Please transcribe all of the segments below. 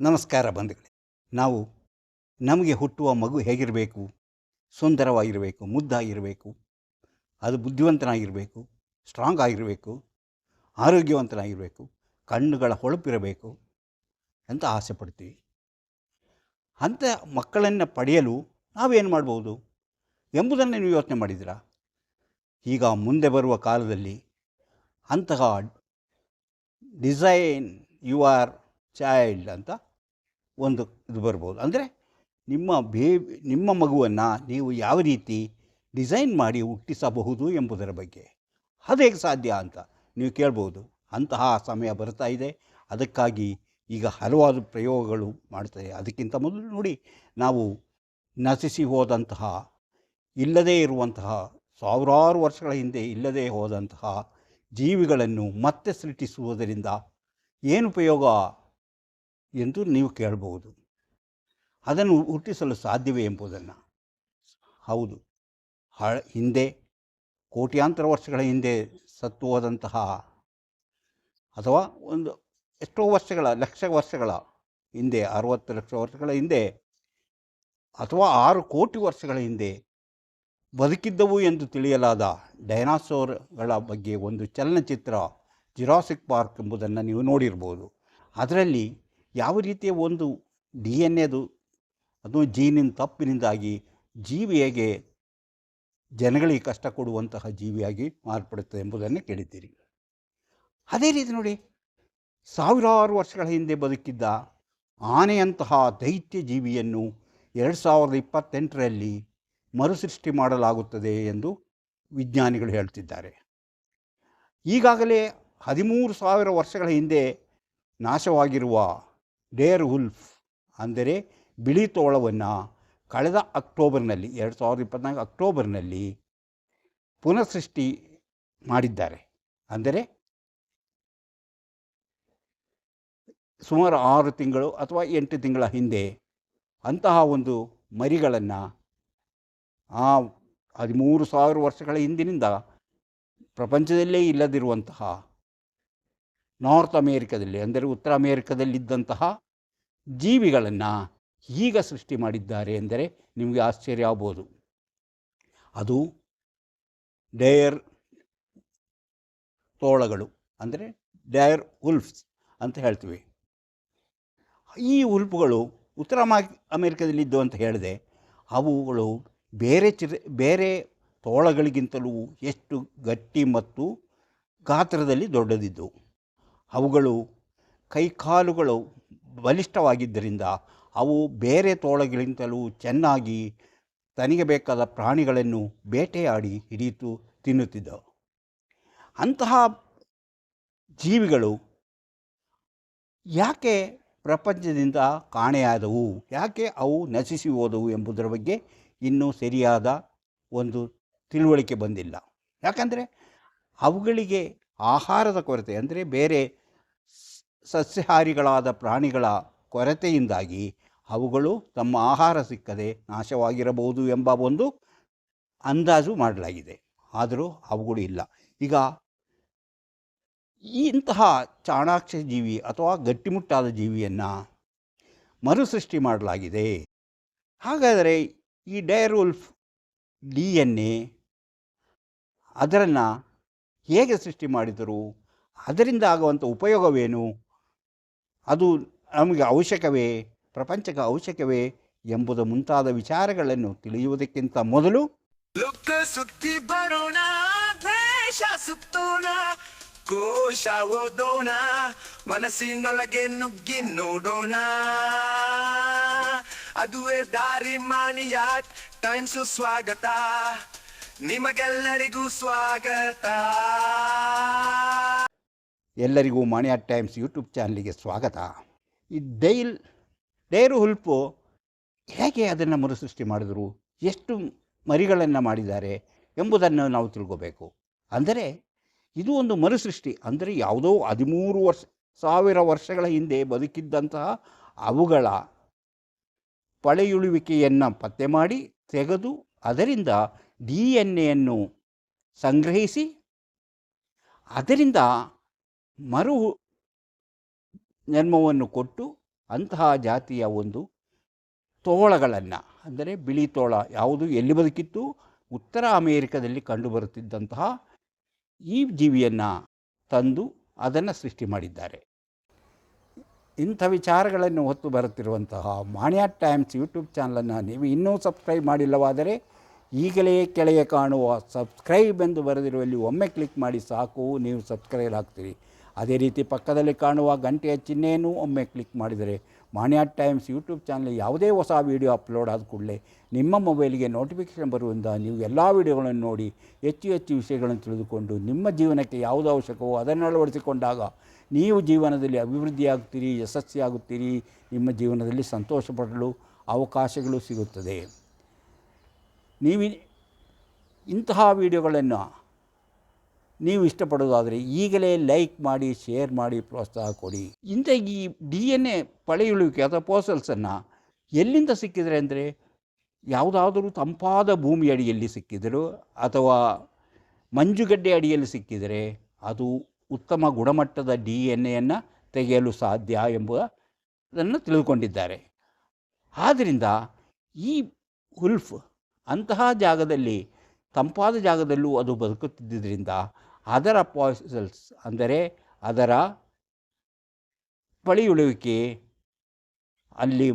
ನಮಸ್ಕಾರ ಬಂಧುಗಳೇ. ನಾವು ನಮಗೆ ಹುಟ್ಟುವ ಮಗು ಹೇಗಿರಬೇಕು? ಸುಂದರವಾಗಿರಬೇಕು, ಮುದ್ದಾಗಿರಬೇಕು, ಅದು ಬುದ್ಧಿವಂತನಾಗಿರಬೇಕು ಸ್ಟ್ರಾಂಗ್ ಆಗಿರಬೇಕು, ಆರೋಗ್ಯವಂತನಾಗಿರಬೇಕು, ಕಣ್ಣುಗಳ ಹೊಳಪಿರಬೇಕು ಅಂತ ಆಸೆ ಪಡ್ತೀವಿ ಅಂಥ ಮಕ್ಕಳನ್ನು ಪಡೆಯಲು ನಾವೇನು ಮಾಡ್ಬೋದು? ಎಂಬುದನ್ನು ನೀವು ಯೋಚನೆ ಮಾಡಿದ್ದೀರಾ? ಈಗ ಮುಂದೆ ಬರುವ ಕಾಲದಲ್ಲಿ ಅಂತಹ ಡಿಸೈನ್ ಯು ಆರ್ ಚೈಲ್ಡ್ ಅಂತ ಒಂದು ಇದು ಬರ್ಬೋದು. ಅಂದರೆ ನಿಮ್ಮ ಬೇಬಿ ನಿಮ್ಮ ಮಗುವನ್ನು ನೀವು ಯಾವ ರೀತಿ ಡಿಸೈನ್ ಮಾಡಿ ಹುಟ್ಟಿಸಬಹುದು ಎಂಬುದರ ಬಗ್ಗೆ. ಅದು ಹೇಗೆ ಸಾಧ್ಯ ಅಂತ ನೀವು ಕೇಳ್ಬೋದು. ಅಂತಹ ಸಮಯ ಬರ್ತಾ ಇದೆ. ಅದಕ್ಕಾಗಿ ಈಗ ಹಲವಾರು ಪ್ರಯೋಗಗಳು ಮಾಡ್ತಾರೆ ಅದಕ್ಕಿಂತ ಮೊದಲು ನೋಡಿ, ನಾವು ನಶಿಸಿ ಹೋದಂತಹ, ಇಲ್ಲದೇ ಇರುವಂತಹ, ಸಾವಿರಾರು ವರ್ಷಗಳ ಹಿಂದೆ ಇಲ್ಲದೇ ಹೋದಂತಹ ಜೀವಿಗಳನ್ನು ಮತ್ತೆ ಸೃಷ್ಟಿಸುವುದರಿಂದ ಏನು ಉಪಯೋಗ? ಎಂದು ನೀವು ಕೇಳಬಹುದು. ಅದನ್ನು ಹುಟ್ಟಿಸಲು ಸಾಧ್ಯವೇ ಎಂಬುದನ್ನು. ಹೌದು. ಹಳ, ಹಿಂದೆ, ಕೋಟ್ಯಾಂತರ ವರ್ಷಗಳ ಹಿಂದೆ ಸತ್ತು ಹೋದಂತಹ ಅಥವಾ ಒಂದು ಎಷ್ಟೋ ವರ್ಷಗಳ, ಲಕ್ಷ ವರ್ಷಗಳ ಹಿಂದೆ, ಅರುವತ್ತು ಲಕ್ಷ ವರ್ಷಗಳ ಹಿಂದೆ ಅಥವಾ ಆರು ಕೋಟಿ ವರ್ಷಗಳ ಹಿಂದೆ ಬದುಕಿದ್ದವು ಎಂದು ತಿಳಿಯಲಾದ ಡೈನಾಸೋರ್ಗಳ ಬಗ್ಗೆ ಒಂದು ಚಲನಚಿತ್ರ ಜಿರಾಸಿಕ್ ಪಾರ್ಕ್ ಎಂಬುದನ್ನು ನೀವು ನೋಡಿರ್ಬೋದು. ಅದರಲ್ಲಿ ಯಾವ ರೀತಿಯ ಒಂದು ಡಿ ಎನ್ ಎದು ಅದು ಜೀನಿನ ತಪ್ಪಿನಿಂದಾಗಿ ಜೀವಿಯಾಗೆ ಜನಗಳಿಗೆ ಕಷ್ಟ ಕೊಡುವಂತಹ ಜೀವಿಯಾಗಿ ಮಾರ್ಪಡುತ್ತದೆ ಎಂಬುದನ್ನು ಕೇಳಿದ್ದೀರಿ. ಅದೇ ರೀತಿ ನೋಡಿ, ಸಾವಿರಾರು ವರ್ಷಗಳ ಹಿಂದೆ ಬದುಕಿದ್ದ ಆನೆಯಂತಹ ದೈತ್ಯ ಜೀವಿಯನ್ನು ಎರಡು ಸಾವಿರದ ಇಪ್ಪತ್ತೆಂಟರಲ್ಲಿ ಮರುಸೃಷ್ಟಿ ಮಾಡಲಾಗುತ್ತದೆ ಎಂದು ವಿಜ್ಞಾನಿಗಳು ಹೇಳ್ತಿದ್ದಾರೆ. ಈಗಾಗಲೇ ಹದಿಮೂರು ಸಾವಿರ ವರ್ಷಗಳ ಹಿಂದೆ ನಾಶವಾಗಿರುವ ಡೇರ್ ಹುಲ್ಫ್ ಅಂದರೆ ಬಿಳಿ ತೋಳವನ್ನು ಕಳೆದ ಅಕ್ಟೋಬರ್ನಲ್ಲಿ, ಎರಡು ಸಾವಿರದ ಇಪ್ಪತ್ನಾಲ್ಕು ಅಕ್ಟೋಬರ್ನಲ್ಲಿ ಪುನಃಸೃಷ್ಟಿ ಮಾಡಿದ್ದಾರೆ. ಅಂದರೆ ಸುಮಾರು ಆರು ತಿಂಗಳು ಅಥವಾ ಎಂಟು ತಿಂಗಳ ಹಿಂದೆ ಅಂತಹ ಒಂದು ಮರಿಗಳನ್ನು ಆ ಹದಿಮೂರು ಸಾವಿರ ವರ್ಷಗಳ ಹಿಂದಿನಿಂದ ಪ್ರಪಂಚದಲ್ಲೇ ಇಲ್ಲದಿರುವಂತಹ ನಾರ್ತ್ ಅಮೇರಿಕದಲ್ಲಿ, ಅಂದರೆ ಉತ್ತರ ಅಮೇರಿಕದಲ್ಲಿದ್ದಂತಹ ಜೀವಿಗಳನ್ನು ಈಗ ಸೃಷ್ಟಿ ಮಾಡಿದ್ದಾರೆ ಎಂದರೆ ನಿಮಗೆ ಆಶ್ಚರ್ಯ ಆಗ್ಬೋದು. ಅದು ಡೇರ್ ತೋಳಗಳು ಅಂದರೆ ಡೇರ್ ಉಲ್ಫ್ಸ್ ಅಂತ ಹೇಳ್ತೀವಿ. ಈ ಉಲ್ಫ್ಗಳು ಉತ್ತರ ಮಾ ಅಮೇರಿಕದಲ್ಲಿದ್ದು ಅಂತ ಹೇಳಿದೆ. ಅವುಗಳು ಬೇರೆ ಚಿರ ಬೇರೆ ತೋಳಗಳಿಗಿಂತಲೂ ಎಷ್ಟು ಗಟ್ಟಿ ಮತ್ತು ಗಾತ್ರದಲ್ಲಿ ದೊಡ್ಡದಿದ್ದವು. ಅವುಗಳು ಕೈಕಾಲುಗಳು ಬಲಿಷ್ಠವಾಗಿದ್ದರಿಂದ ಅವು ಬೇರೆ ತೋಳಗಳಿಂತಲೂ ಚೆನ್ನಾಗಿ ತನಗೆ ಬೇಕಾದ ಪ್ರಾಣಿಗಳನ್ನು ಬೇಟೆಯಾಡಿ ಹಿಡಿಯಿತು, ತಿನ್ನುತ್ತಿದ್ದವು. ಅಂತಹ ಜೀವಿಗಳು ಯಾಕೆ ಪ್ರಪಂಚದಿಂದ ಕಾಣೆಯಾದವು? ಯಾಕೆ ಅವು ನಶಿಸಿ ಹೋದವು ಎಂಬುದರ ಬಗ್ಗೆ ಇನ್ನೂ ಸರಿಯಾದ ಒಂದು ತಿಳುವಳಿಕೆ ಬಂದಿಲ್ಲ. ಯಾಕಂದರೆ ಅವುಗಳಿಗೆ ಆಹಾರದ ಕೊರತೆ, ಅಂದರೆ ಬೇರೆ ಸಸ್ಯಾಹಾರಿಗಳಾದ ಪ್ರಾಣಿಗಳ ಕೊರತೆಯಿಂದಾಗಿ ಅವುಗಳು ತಮ್ಮ ಆಹಾರ ಸಿಕ್ಕದೆ ನಾಶವಾಗಿರಬಹುದು ಎಂಬ ಒಂದು ಅಂದಾಜು ಮಾಡಲಾಗಿದೆ. ಆದರೂ ಅವುಗಳು ಇಲ್ಲ. ಈಗ ಇಂತಹ ಚಾಣಾಕ್ಷ ಜೀವಿ ಅಥವಾ ಗಟ್ಟಿಮುಟ್ಟಾದ ಜೀವಿಯನ್ನು ಮರುಸೃಷ್ಟಿ ಮಾಡಲಾಗಿದೆ. ಹಾಗಾದರೆ ಈ ಡೈರುಲ್ಫ್ ಡಿ ಎನ್ ಎ ಅದರನ್ನು ಹೇಗೆ ಸೃಷ್ಟಿ ಮಾಡಿದರು? ಅದರಿಂದ ಆಗುವಂಥ ಉಪಯೋಗವೇನು? ಅದು ನಮಗೆ ಅವಶ್ಯಕವೇ, ಪ್ರಪಂಚಕ್ಕೆ ಅವಶ್ಯಕವೇ ಎಂಬುದು ಮುಂತಾದ ವಿಚಾರಗಳನ್ನು ತಿಳಿಯುವುದಕ್ಕಿಂತ ಮೊದಲು ಲುಕ್ಕ ಸುತ್ತಿ ಬರೋಣ, ದ್ವೇಷ ಸುತ್ತೋಣ, ಕೋಶ ಓದೋಣ, ಮನಸ್ಸಿನೊಳಗೆ ನುಗ್ಗಿ ನೋಡೋಣ. ಅದುವೇ ದಾರಿ ಮಾನಿಯಾಟ್ ಟೈಮ್ಸು ಸ್ವಾಗತ, ನಿಮಗೆಲ್ಲರಿಗೂ ಸ್ವಾಗತ. ಎಲ್ಲರಿಗೂ ಮಣಿಯ ಟೈಮ್ಸ್ ಯೂಟ್ಯೂಬ್ ಚಾನಲಿಗೆ ಸ್ವಾಗತ. ಈ ಡೈಲ್, ಡೈರು ಹುಲ್ಪು ಹೇಗೆ ಅದನ್ನು ಮರುಸೃಷ್ಟಿ ಮಾಡಿದರು, ಎಷ್ಟು ಮರಿಗಳನ್ನು ಮಾಡಿದ್ದಾರೆ ಎಂಬುದನ್ನು ನಾವು ತಿಳ್ಕೋಬೇಕು. ಅಂದರೆ ಇದು ಒಂದು ಮರುಸೃಷ್ಟಿ, ಅಂದರೆ ಯಾವುದೋ ಹದಿಮೂರು ವರ್ಷ, ಸಾವಿರ ವರ್ಷಗಳ ಹಿಂದೆ ಬದುಕಿದ್ದಂತಹ ಅವುಗಳ ಪಳೆಯುಳುವಿಕೆಯನ್ನು ಪತ್ತೆ ಮಾಡಿ, ತೆಗೆದು ಅದರಿಂದ ಡಿ ಎನ್ ಎಯನ್ನು ಸಂಗ್ರಹಿಸಿ, ಅದರಿಂದ ಮರು ಜನ್ಮವನ್ನು ಕೊಟ್ಟು ಅಂತಹ ಜಾತಿಯ ಒಂದು ತೋಳಗಳನ್ನು, ಅಂದರೆ ಬಿಳಿ ತೋಳ ಯಾವುದು ಎಲ್ಲಿ ಬದುಕಿತ್ತು? ಉತ್ತರ ಅಮೇರಿಕದಲ್ಲಿ ಕಂಡುಬರುತ್ತಿದ್ದಂತಹ ಈ ಜೀವಿಯನ್ನು ತಂದು ಅದನ್ನು ಸೃಷ್ಟಿ ಮಾಡಿದ್ದಾರೆ. ಇಂಥ ವಿಚಾರಗಳನ್ನು ಹೊತ್ತು ಬರುತ್ತಿರುವಂತಹ ಮಾಣ್ಯ ಟೈಮ್ಸ್ ಯೂಟ್ಯೂಬ್ ಚಾನಲನ್ನು ನೀವು ಇನ್ನೂ ಸಬ್ಸ್ಕ್ರೈಬ್ ಮಾಡಿಲ್ಲವಾದರೆ ಈಗಲೇ ಕೆಳಗೆ ಕಾಣುವ ಸಬ್ಸ್ಕ್ರೈಬ್ ಎಂದು ಬರೆದಿರುವಲ್ಲಿ ಒಮ್ಮೆ ಕ್ಲಿಕ್ ಮಾಡಿ ಸಾಕು, ನೀವು ಸಬ್ಸ್ಕ್ರೈಬ್ ಆಗ್ತೀರಿ. ಅದೇ ರೀತಿ ಪಕ್ಕದಲ್ಲಿ ಕಾಣುವ ಗಂಟೆಯ ಚಿಹ್ನೆಯನ್ನು ಒಮ್ಮೆ ಕ್ಲಿಕ್ ಮಾಡಿದರೆ ಮಾನ್ಯ ಟೈಮ್ಸ್ ಯೂಟ್ಯೂಬ್ ಚಾನಲ್ ಯಾವುದೇ ಹೊಸ ವೀಡಿಯೋ ಅಪ್ಲೋಡ್ ಆದ ಕೂಡಲೇ ನಿಮ್ಮ ಮೊಬೈಲ್ಗೆ ನೋಟಿಫಿಕೇಷನ್ ಬರುವುದರಿಂದ ನೀವು ಎಲ್ಲ ವೀಡಿಯೋಗಳನ್ನು ನೋಡಿ ಹೆಚ್ಚು ಹೆಚ್ಚು ವಿಷಯಗಳನ್ನು ತಿಳಿದುಕೊಂಡು ನಿಮ್ಮ ಜೀವನಕ್ಕೆ ಯಾವುದು ಅವಶ್ಯಕವೋ ಅದನ್ನು ಅಳವಡಿಸಿಕೊಂಡಾಗ ನೀವು ಜೀವನದಲ್ಲಿ ಅಭಿವೃದ್ಧಿಯಾಗುತ್ತೀರಿ, ಯಶಸ್ವಿಯಾಗುತ್ತೀರಿ, ನಿಮ್ಮ ಜೀವನದಲ್ಲಿ ಸಂತೋಷಪಡಲು ಅವಕಾಶಗಳು ಸಿಗುತ್ತದೆ. ನೀವು ಇಂತಹ ವಿಡಿಯೋಗಳನ್ನು ನೀವು ಇಷ್ಟಪಡೋದಾದರೆ ಈಗಲೇ ಲೈಕ್ ಮಾಡಿ, ಶೇರ್ ಮಾಡಿ, ಪ್ರೋತ್ಸಾಹ ಕೊಡಿ. ಇಂಥ ಈ ಡಿ ಎನ್ ಎ ಪಳೆಯುಳುವಿಕೆ ಅಥವಾ ಪೋಸಲ್ಸನ್ನು ಎಲ್ಲಿಂದ ಸಿಕ್ಕಿದರೆ ಅಂದರೆ ಯಾವುದಾದರೂ ತಂಪಾದ ಭೂಮಿ ಅಡಿಯಲ್ಲಿ ಸಿಕ್ಕಿದರೂ ಅಥವಾ ಮಂಜುಗಡ್ಡೆ ಅಡಿಯಲ್ಲಿ ಸಿಕ್ಕಿದರೆ ಅದು ಉತ್ತಮ ಗುಣಮಟ್ಟದ ಡಿ ಎನ್ ಎಯನ್ನು ತೆಗೆಯಲು ಸಾಧ್ಯ ಎಂಬುದನ್ನು ತಿಳಿದುಕೊಂಡಿದ್ದಾರೆ. ಆದ್ದರಿಂದ ಈ ಹುಲ್ಫ್ ಅಂತಹ ಜಾಗದಲ್ಲಿ ತಂಪಾದ ಜಾಗದಲ್ಲೂ ಅದು ಬದುಕುತ್ತಿದ್ದರಿಂದ ಅದರ ಪಾಯ್ಸಲ್ಸ್ ಅಂದರೆ ಅದರ ಪಳಿಯುಳುವಿಕೆ ಅಲ್ಲಿ